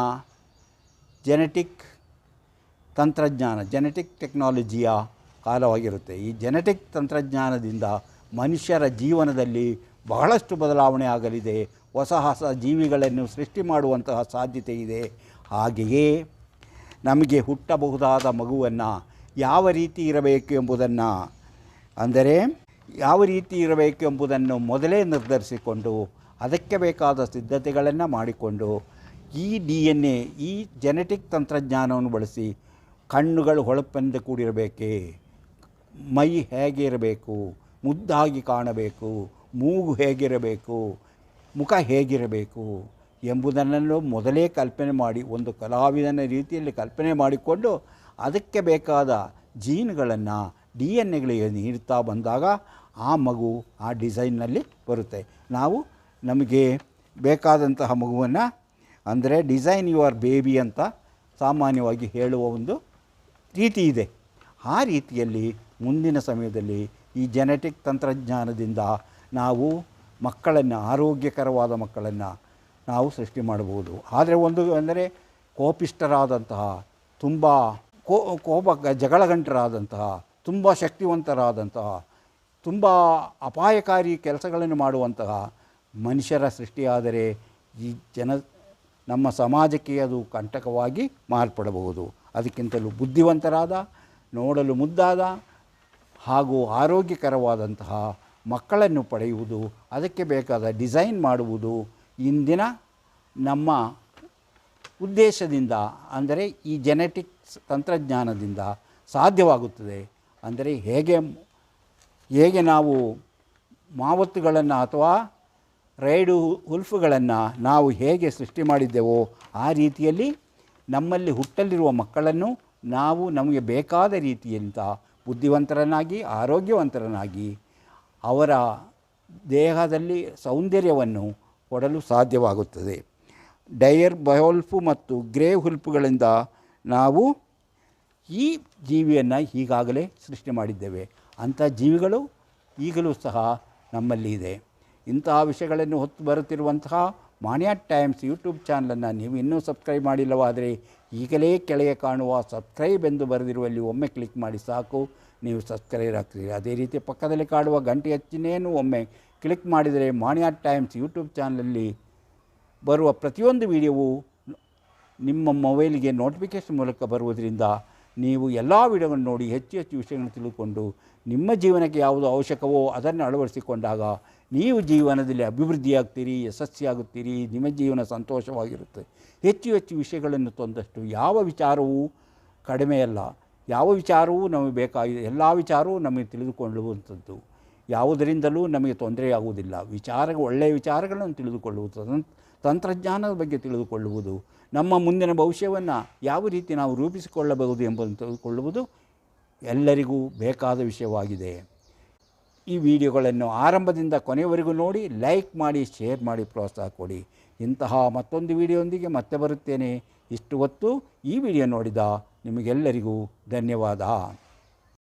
ಜೆನೆಟಿಕ್ ತಂತ್ರಜ್ಞಾನ ಜೆನೆಟಿಕ್ ಟೆಕ್ನಾಲಜಿಯ ಕಾಲವಾಗಿರುತ್ತೆ. ಈ ಜೆನೆಟಿಕ್ ತಂತ್ರಜ್ಞಾನದಿಂದ ಮನುಷ್ಯರ ಜೀವನದಲ್ಲಿ ಬಹಳಷ್ಟು ಬದಲಾವಣೆ ಆಗಲಿದೆ. ಹೊಸ ಹೊಸ ಜೀವಿಗಳನ್ನು ಸೃಷ್ಟಿ ಮಾಡುವಂತಹ ಸಾಧ್ಯತೆ ಇದೆ. ಹಾಗೆಯೇ ನಮಗೆ ಹುಟ್ಟಬಹುದಾದ ಮಗುವನ್ನು ಯಾವ ರೀತಿ ಇರಬೇಕು ಎಂಬುದನ್ನು, ಅಂದರೆ ಯಾವ ರೀತಿ ಇರಬೇಕು ಎಂಬುದನ್ನು ಮೊದಲೇ ನಿರ್ಧರಿಸಿಕೊಂಡು ಅದಕ್ಕೆ ಬೇಕಾದ ಸಿದ್ಧತೆಗಳನ್ನು ಮಾಡಿಕೊಂಡು ಈ ಡಿ ಎನ್ ಎ, ಈ ಜೆನೆಟಿಕ್ ತಂತ್ರಜ್ಞಾನವನ್ನು ಬಳಸಿ ಕಣ್ಣುಗಳು ಹೊಳಪಿನಿಂದ ಕೂಡಿರಬೇಕೇ? ಮೈ ಹೇಗಿರಬೇಕು ಮುದ್ದಾಗಿ ಕಾಣಬೇಕು? ಮೂಗು ಹೇಗಿರಬೇಕು? ಮುಖ ಹೇಗಿರಬೇಕು? ಎಂಬುದನ್ನು ಮೊದಲೇ ಕಲ್ಪನೆ ಮಾಡಿ, ಒಂದು ಕಲಾವಿದನ ರೀತಿಯಲ್ಲಿ ಕಲ್ಪನೆ ಮಾಡಿಕೊಂಡು ಅದಕ್ಕೆ ಬೇಕಾದ ಜೀನ್ಗಳನ್ನು, ಡಿ ಎನ್ ಎಗಳಿಗೆ ನೀಡ್ತಾ ಬಂದಾಗ ಆ ಮಗು ಆ ಡಿಸೈನ್ನಲ್ಲಿ ಬರುತ್ತೆ. ನಾವು ನಮಗೆ ಬೇಕಾದಂತಹ ಮಗುವನ್ನು, ಅಂದರೆ ಡಿಸೈನ್ ಯುವರ್ ಬೇಬಿ ಅಂತ ಸಾಮಾನ್ಯವಾಗಿ ಹೇಳುವ ಒಂದು ರೀತಿ ಇದೆ. ಆ ರೀತಿಯಲ್ಲಿ ಮುಂದಿನ ಸಮಯದಲ್ಲಿ ಈ ಜೆನೆಟಿಕ್ ತಂತ್ರಜ್ಞಾನದಿಂದ ನಾವು ಮಕ್ಕಳನ್ನು, ಆರೋಗ್ಯಕರವಾದ ಮಕ್ಕಳನ್ನು ನಾವು ಸೃಷ್ಟಿ ಮಾಡಬಹುದು. ಆದರೆ ಒಂದು ಅಂದರೆ ಕೋಪಿಷ್ಟರಾದಂತಹ ತುಂಬ ಕೋ, ಕೋಪ ಜಗಳಗಂಟರಾದಂತಹ, ತುಂಬ ಶಕ್ತಿವಂತರಾದಂತಹ, ತುಂಬ ಅಪಾಯಕಾರಿ ಕೆಲಸಗಳನ್ನು ಮಾಡುವಂತಹ ಮನುಷ್ಯರ ಸೃಷ್ಟಿಯಾದರೆ ಈ ಜನ, ನಮ್ಮ ಸಮಾಜಕ್ಕೆ ಅದು ಕಂಟಕವಾಗಿ ಮಾರ್ಪಡಬಹುದು. ಅದಕ್ಕಿಂತಲೂ ಬುದ್ಧಿವಂತರಾದ, ನೋಡಲು ಮುದ್ದಾದ ಹಾಗೂ ಆರೋಗ್ಯಕರವಾದಂತಹ ಮಕ್ಕಳನ್ನು ಪಡೆಯುವುದು, ಅದಕ್ಕೆ ಬೇಕಾದ ಡಿಸೈನ್ ಮಾಡುವುದು ಇಂದಿನ ನಮ್ಮ ಉದ್ದೇಶದಿಂದ, ಅಂದರೆ ಈ ಜೆನೆಟಿಕ್ಸ್ ತಂತ್ರಜ್ಞಾನದಿಂದ ಸಾಧ್ಯವಾಗುತ್ತದೆ. ಅಂದರೆ ಹೇಗೆ ಹೇಗೆ ನಾವು ಮಾವತ್ತುಗಳನ್ನು ಅಥವಾ ರೈಡು ಹುಲ್ಫುಗಳನ್ನು ನಾವು ಹೇಗೆ ಸೃಷ್ಟಿ ಮಾಡಿದ್ದೆವೋ ಆ ರೀತಿಯಲ್ಲಿ ನಮ್ಮಲ್ಲಿ ಹುಟ್ಟಲಿರುವ ಮಕ್ಕಳನ್ನು ನಾವು ನಮಗೆ ಬೇಕಾದ ರೀತಿಯಂತ ಬುದ್ಧಿವಂತರನ್ನಾಗಿ, ಆರೋಗ್ಯವಂತರನ್ನಾಗಿ, ಅವರ ದೇಹದಲ್ಲಿ ಸೌಂದರ್ಯವನ್ನು ಕೊಡಲು ಸಾಧ್ಯವಾಗುತ್ತದೆ. ಡಯರ್ ಬಯೋಲ್ಫು ಮತ್ತು ಗ್ರೇ ಹುಲ್ಪುಗಳಿಂದ ನಾವು ಈ ಜೀವಿಯನ್ನು ಈಗಾಗಲೇ ಸೃಷ್ಟಿ ಮಾಡಿದ್ದೇವೆ. ಅಂಥ ಜೀವಿಗಳು ಈಗಲೂ ಸಹ ನಮ್ಮಲ್ಲಿ ಇದೆ ಇಂತಹ ವಿಷಯಗಳನ್ನು ಹೊತ್ತು ಬರುತ್ತಿರುವಂತಹ ಮಾನ್ಯ ಟೈಮ್ಸ್ ಯೂಟ್ಯೂಬ್ ಚಾನಲನ್ನು ನೀವು ಇನ್ನೂ ಸಬ್ಸ್ಕ್ರೈಬ್ ಮಾಡಿಲ್ಲವಾದರೆ ಈಗಲೇ ಕೆಳಗೆ ಕಾಣುವ ಸಬ್ಸ್ಕ್ರೈಬ್ ಎಂದು ಬರೆದಿರುವಲ್ಲಿ ಒಮ್ಮೆ ಕ್ಲಿಕ್ ಮಾಡಿ ಸಾಕು. ನೀವು ಸಬ್ಸ್ಕ್ರೈಬ್ ಆಗ್ತೀರಿ. ಅದೇ ರೀತಿ ಪಕ್ಕದಲ್ಲಿ ಕಾಣುವ ಗಂಟೆ ಹಚ್ಚಿನೇನು ಒಮ್ಮೆ ಕ್ಲಿಕ್ ಮಾಡಿದರೆ ಮಾನ್ಯ ಟೈಮ್ಸ್ ಯೂಟ್ಯೂಬ್ ಚಾನಲಲ್ಲಿ ಬರುವ ಪ್ರತಿಯೊಂದು ವಿಡಿಯೋವು ನಿಮ್ಮ ಮೊಬೈಲಿಗೆ ನೋಟಿಫಿಕೇಷನ್ ಮೂಲಕ ಬರುವುದರಿಂದ ನೀವು ಎಲ್ಲ ವಿಡಿಯೋಗಳನ್ನು ನೋಡಿ ಹೆಚ್ಚು ಹೆಚ್ಚು ವಿಷಯಗಳನ್ನು ತಿಳಿದುಕೊಂಡು ನಿಮ್ಮ ಜೀವನಕ್ಕೆ ಯಾವುದು ಅವಶ್ಯಕವೋ ಅದನ್ನು ಅಳವಡಿಸಿಕೊಂಡಾಗ ನೀವು ಜೀವನದಲ್ಲಿ ಅಭಿವೃದ್ಧಿಯಾಗ್ತೀರಿ, ಯಶಸ್ವಿಯಾಗುತ್ತೀರಿ, ನಿಮ್ಮ ಜೀವನ ಸಂತೋಷವಾಗಿರುತ್ತೆ. ಹೆಚ್ಚು ಹೆಚ್ಚು ವಿಷಯಗಳನ್ನು ತಂದಷ್ಟು ಯಾವ ವಿಚಾರವೂ ಕಡಿಮೆಯಲ್ಲ ಯಾವ ವಿಚಾರವೂ ನಮಗೆ ಬೇಕಾಗಿದೆ ಎಲ್ಲ ವಿಚಾರವೂ ನಮಗೆ ತಿಳಿದುಕೊಳ್ಳುವಂಥದ್ದು. ಯಾವುದರಿಂದಲೂ ನಮಗೆ ತೊಂದರೆಯಾಗುವುದಿಲ್ಲ. ವಿಚಾರ ಒಳ್ಳೆಯ ವಿಚಾರಗಳನ್ನು ತಿಳಿದುಕೊಳ್ಳುವುದು ತಂತ್ರಜ್ಞಾನದ ಬಗ್ಗೆ ತಿಳಿದುಕೊಳ್ಳುವುದು ನಮ್ಮ ಮುಂದಿನ ಭವಿಷ್ಯವನ್ನು ಯಾವ ರೀತಿ ನಾವು ರೂಪಿಸಿಕೊಳ್ಳಬಹುದು ಎಂಬುದನ್ನು ತಿಳಿದುಕೊಳ್ಳುವುದು ಎಲ್ಲರಿಗೂ ಬೇಕಾದ ವಿಷಯವಾಗಿದೆ. ಈ ವಿಡಿಯೋಗಳನ್ನು ಆರಂಭದಿಂದ ಕೊನೆಯವರೆಗೂ ನೋಡಿ, ಲೈಕ್ ಮಾಡಿ, ಶೇರ್ ಮಾಡಿ, ಪ್ರೋತ್ಸಾಹ ಕೊಡಿ. ಇಂತಹ ಮತ್ತೊಂದು ವಿಡಿಯೋದೊಂದಿಗೆ ಮತ್ತೆ ಬರುತ್ತೇನೆ. ಇಷ್ಟು ಹೊತ್ತು ಈ ವಿಡಿಯೋ ನೋಡಿದ ನಿಮಗೆಲ್ಲರಿಗೂ ಧನ್ಯವಾದ.